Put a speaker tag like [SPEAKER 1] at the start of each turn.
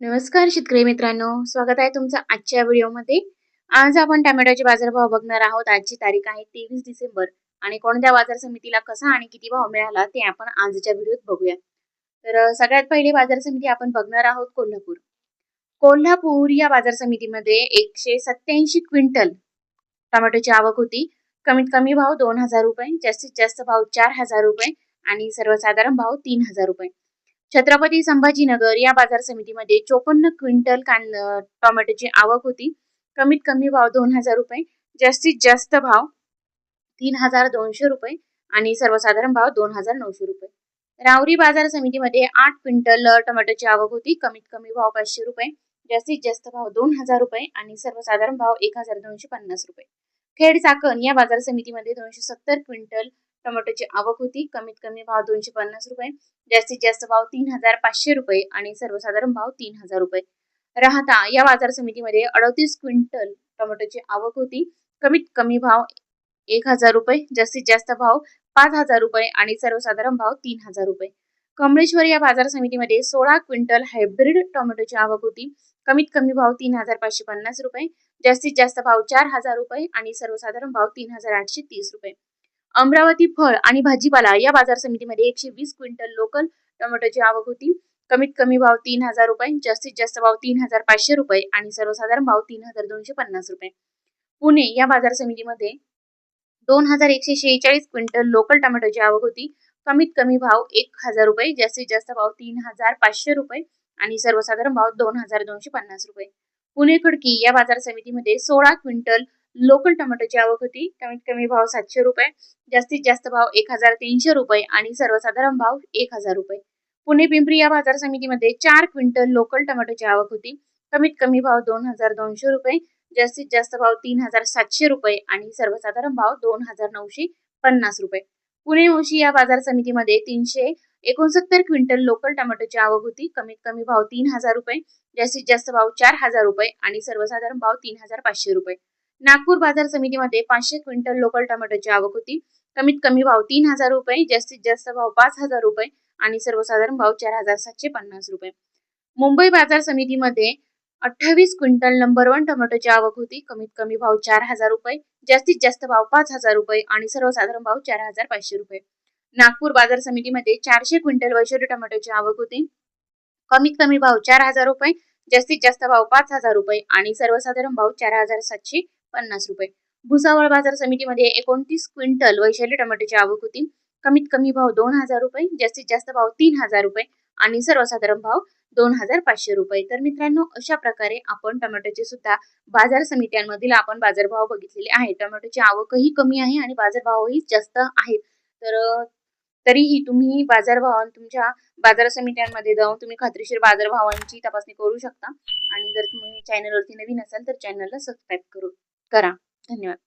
[SPEAKER 1] नमस्कार शेतकरी मित्रांनो स्वागत आहे तुमचं आजच्या व्हिडिओमध्ये. आज आपण टोमॅटोचे बाजारभाव बघणार आहोत. आजची तारीख आहे तेवीस डिसेंबर आणि कोणत्या बाजार समितीला कसा आणि किती भाव मिळाला ते आपण आजच्या व्हिडिओत बघूया. तर सगळ्यात पहिले बाजार समिती आपण बघणार आहोत कोल्हापूर. कोल्हापूर या बाजार समितीमध्ये एकशे सत्याऐंशी क्विंटल टोमॅटोची आवक होती. कमीत कमी भाव दोन हजार रुपये जास्तीत जास्त भाव चार हजार रुपये आणि सर्वसाधारण भाव तीन हजार रुपये. छत्रपती संभाजीनगर या बाजार समितीमध्ये चोपन्न क्विंटल कांद टोमॅटोची आवक होती. कमीत कमी भाव दोन हजार रुपये जास्तीत जास्त भाव तीन हजार दोनशे रुपये आणि सर्वसाधारण भाव दोन हजार नऊशे रुपये. रावरी बाजार समितीमध्ये आठ क्विंटल टोमॅटोची आवक होती. कमीत कमी भाव पाचशे रुपये जास्तीत जास्त भाव दोन हजार रुपये आणि सर्वसाधारण भाव एक हजार दोनशे पन्नास रुपये. खेड चाकण या बाजार समितीमध्ये दोनशे सत्तर क्विंटल टोमॅटोची आवक होती. कमीत कमी भाव दोनशे पन्नास रुपये जास्तीत जास्त भाव तीन हजार पाचशे रुपये आणि सर्वसाधारण भाव तीन हजार रुपये. राहता या बाजार समितीमध्ये अडतीस क्विंटल टोमॅटोची आवक होती. कमीत कमी भाव एक हजार रुपये जास्तीत जास्त भाव पाच हजार रुपये आणि सर्वसाधारण भाव तीन हजार रुपये. कमळेश्वर या बाजार समितीमध्ये सोळा क्विंटल हायब्रिड टोमॅटोची आवक होती. कमीत कमी भाव तीन हजार पाचशे पन्नास रुपये जास्तीत जास्त भाव चार हजार रुपये आणि सर्वसाधारण भाव तीन हजार आठशे तीस रुपये. अमरावती फळ आणि भाजीपाला या बाजार समितीमध्ये एकशे वीस क्विंटल लोकल टोमॅटोची आवक होती. कमीत कमी भाव तीन हजार रुपये जास्तीत जास्त भाव तीन हजार पाचशे रुपये आणि सर्वसाधारण भाव तीन हजार दोनशे पन्नास रुपये. पुणे या बाजार समितीमध्ये दोन हजार एकशे शेहेचाळीस क्विंटल लोकल टोमॅटोची आवक होती. कमीत कमी भाव एक हजार रुपये जास्तीत जास्त भाव तीन हजार पाचशे रुपये आणि सर्वसाधारण भाव दोन हजार दोनशे पन्नास रुपये. पुणे खडकी या बाजार समितीमध्ये सोळा क्विंटल लोकल टोमॅटोची आवक होती. कमीत कमी भाव सातशे रुपये जास्तीत जास्त भाव एक हजार तीनशे रुपये आणि सर्वसाधारण भाव एक हजार रुपये. पुणे पिंपरी या बाजार समितीमध्ये चार क्विंटल लोकल टोमॅटोची आवक होती. कमीत कमी भाव दोन हजार दोनशे रुपये जास्तीत जास्त भाव तीन हजार सातशे रुपये आणि सर्वसाधारण भाव दोन हजार नऊशे पन्नास रुपये. पुणे मोशी या बाजार समितीमध्ये तीनशे एकोणसत्तर क्विंटल लोकल टोमॅटोची आवक होती. कमीत कमी भाव तीन हजार रुपये जास्तीत जास्त भाव चार हजार रुपये आणि सर्वसाधारण भाव तीन हजार पाचशे रुपये. नागपूर बाजार समितीमध्ये पाचशे क्विंटल लोकल टोमॅटोची आवक होती. कमीत कमी भाव तीन हजार रुपये जास्तीत जास्त भाव पाच हजार रुपये आणि सर्वसाधारण भाव चार हजार सातशे पन्नास रुपये. मुंबई बाजार समितीमध्ये अठ्ठावीस क्विंटल नंबर वन टोमॅटोची आवक होती. कमीत कमी भाव चार हजार रुपये जास्तीत जास्त भाव पाच हजार रुपये आणि सर्वसाधारण भाव चार हजार पाचशे रुपये. नागपूर बाजार समितीमध्ये चारशे क्विंटल वैशाली टोमॅटोची आवक होती. कमीत कमी भाव चार हजार रुपये जास्तीत जास्त भाव पाच हजार रुपये आणि सर्वसाधारण भाव चार हजार सातशे पन्नास रुपये. भुसावळ बाजार समितीमध्ये एकोणतीस क्विंटल वैशाली टोमॅटोची आवक होती. कमीत कमी भाव दोन हजार रुपये जास्तीत जास्त भाव तीन हजार रुपये आणि सर्वसाधारण भाव दोन हजार पाचशे रुपये. तर मित्रांनो अशा प्रकारे आपण टोमॅटोचे सुद्धा बाजार समित्यांमधील आपण बाजारभाव बघितलेले आहे टोमॅटोची आवकही कमी आहे आणि बाजारभावही जास्त आहेत. तर तरीही तुम्ही बाजारभाव तुमच्या बाजार समित्यांमध्ये जाऊन तुम्ही खात्रीशीर बाजारभावांची तपासणी करू शकता. आणि जर तुम्ही चॅनलवरती नवीन असाल तर चॅनलला सबस्क्राईब करू. करा. धन्यवाद.